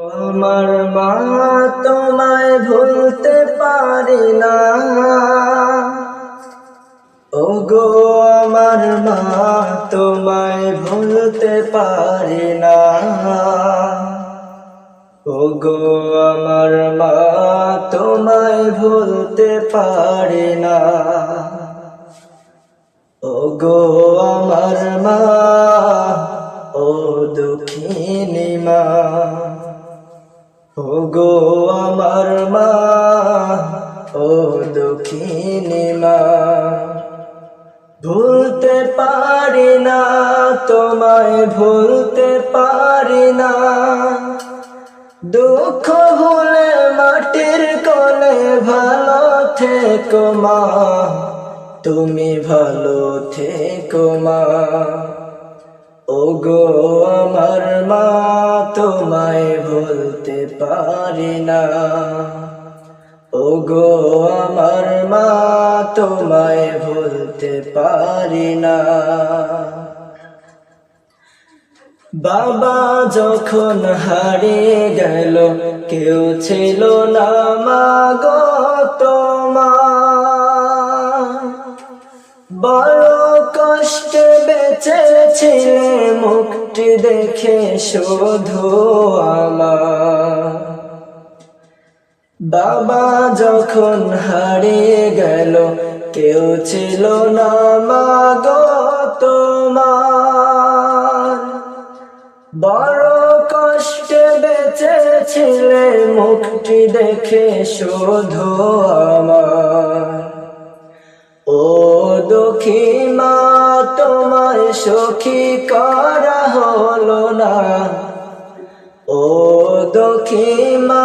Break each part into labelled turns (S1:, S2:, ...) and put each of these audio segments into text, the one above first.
S1: আমার মা তোমায় ভুলতে পারি না। ও গো আমার মা তোমায় ভুলতে পারি না। ও গো আমার মা তোমায় ভুলতে পারি না। ও গো আমার মা, ও দুঃখিনী মা। গো আমার মা, ও দুঃখিনী মা, ভুলতে পারি না, তোমায় ভুলতে পারি না। দুঃখ ভুলে মাটির কোলে ভালো থেকো মা, তুমি ভালো থেকো মা। ও গো আমার মা, তোমায় ভুলতে পারি না। ওগো আমার মা, তোমায় ভুলতে পারি না। বাবা যখন হারিয়ে গেল, কেউ ছিল না মা গো তোমার। বড় বেঁচেছিলে মুক্তি দেখে শুধু বাবা যখন হারিয়ে গেল, কেউ ছিল না মা গো তোমার। বড় কষ্টে বেঁচেছিলে, মুক্তি দেখে শুধু আমার। ও দুঃখী মা তোমায় সখী করা হলো না। ও দুঃখী মা,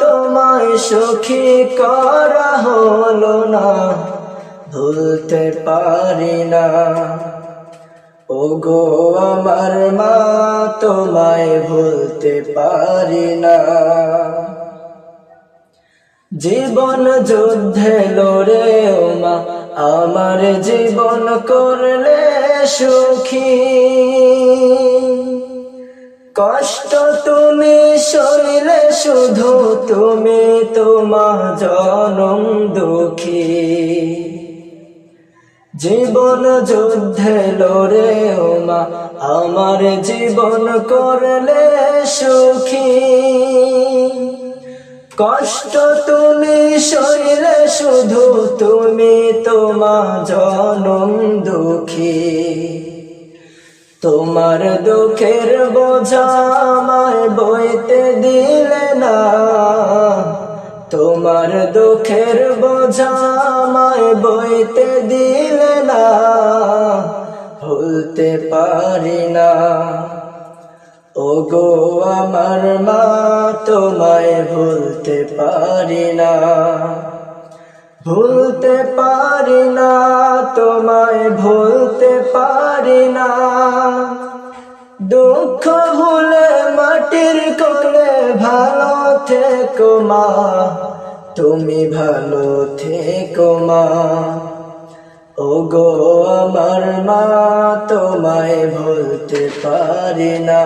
S1: তোমায় সখী করা হলো না। ভুলতে পারি না। ও গো আমার মা, তোমায় ভুলতে পারি না। জীবন যুদ্ধে লড়ে ও মা, আমার জীবন করলে সুখী। কষ্ট তুমি সইলে শুধু তুমি তোমা জনম দুঃখী। জীবন যুদ্ধে লড়ে ও মা, আমার জীবন করলে সুখী। কষ্ট তুমি সইলে শুধু তুমি তোমা জনম দুঃখী। তোমার দুঃখের বোঝা আমায় বইতে দিলে না। তোমার দুঃখের বোঝা আমায় বইতে দিলে না। ভুলতে পারি না। গো আমার মা, তোমায় ভুলতে পারি না। ভুলতে পারি না, তোমায় ভুলতে পারি না। দুঃখ ভুলে মাটির কোলে ভালো থেকো মা, তুমি ভালো থেকো মা। ও গো আমার মা পারি না।